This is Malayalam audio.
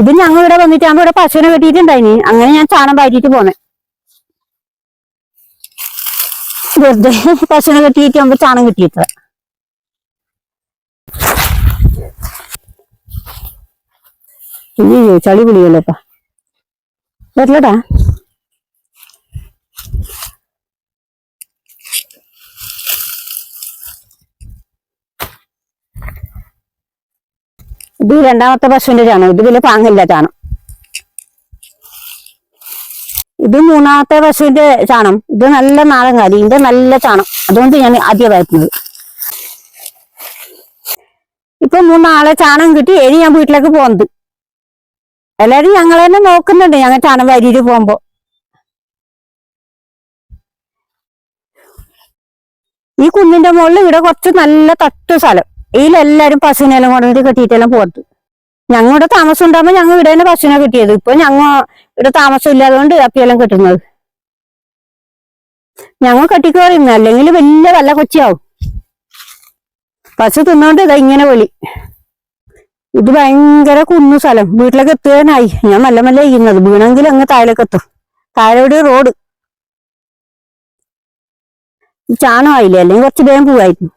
ഇത് ഞങ്ങൾ ഇവിടെ വന്നിട്ട് ഞങ്ങൾ ഇവിടെ പശുവിനെ കെട്ടിയിട്ടുണ്ടായിനി അങ്ങനെ ഞാൻ ചാണം പാറ്റിട്ട് പോന്നെ. വെറുതെ പശുവിനെ കെട്ടിയിട്ട് നമുക്ക് ചാണം കിട്ടിയിട്ട് ചളി പുളിയല്ലേപ്പാ വരില്ലടാ. ഇത് രണ്ടാമത്തെ പശുവിന്റെ ചാണം ഇത് വലിയ പാങ്ങില്ല ചാണം. ഇത് മൂന്നാമത്തെ പശുവിന്റെ ചാണം. ഇത് നല്ല നാടൻ കാലി ഇത് നല്ല ചാണം. അതുകൊണ്ട് ഞാൻ ആദ്യം വരക്കുന്നത്. ഇപ്പൊ മൂന്നാളെ ചാണം കിട്ടി. ഇനി ഞാൻ വീട്ടിലേക്ക് പോകുന്നത്. എല്ലാരും ഞങ്ങൾ തന്നെ നോക്കുന്നുണ്ട്. ഞങ്ങൾ ചാണം വരിയിൽ പോകുമ്പോ. ഈ കുന്നിന്റെ മുകളിൽ ഇവിടെ കുറച്ച് നല്ല തട്ട് സ്ഥലം. ഇതിലെല്ലാരും പശുവിനെല്ലാം കൊണ്ടുവന്നിട്ട് കെട്ടിയിട്ടെല്ലാം പോകത്ത്. ഞങ്ങളുടെ താമസം ഉണ്ടാകുമ്പോ ഞങ്ങൾ ഇവിടെ തന്നെ പശുവിനെ കിട്ടിയത്. ഇപ്പൊ ഞങ്ങ ഇവിടെ താമസം ഇല്ലാതുകൊണ്ട് അപ്പിയെല്ലാം കിട്ടുന്നത്. ഞങ്ങൾ കെട്ടിക്കോറിയുന്നു അല്ലെങ്കിൽ വലിയ വല്ല കൊച്ചിയാവും. പശു തിന്നോണ്ട് ഇതാ ഇങ്ങനെ വിളി. ഇത് ഭയങ്കര കുന്നു സ്ഥലം. വീട്ടിലേക്ക് എത്തുകയായി ഞാൻ മെല്ലെ മെല്ലെ ചെയ്യുന്നത് വീണെങ്കിൽ അങ്ങ് താഴേക്ക് എത്തും. താഴെ റോഡ്. ചാണമായില്ലേ അല്ലെങ്കിൽ കുറച്ച് വേഗം പോവായിരുന്നു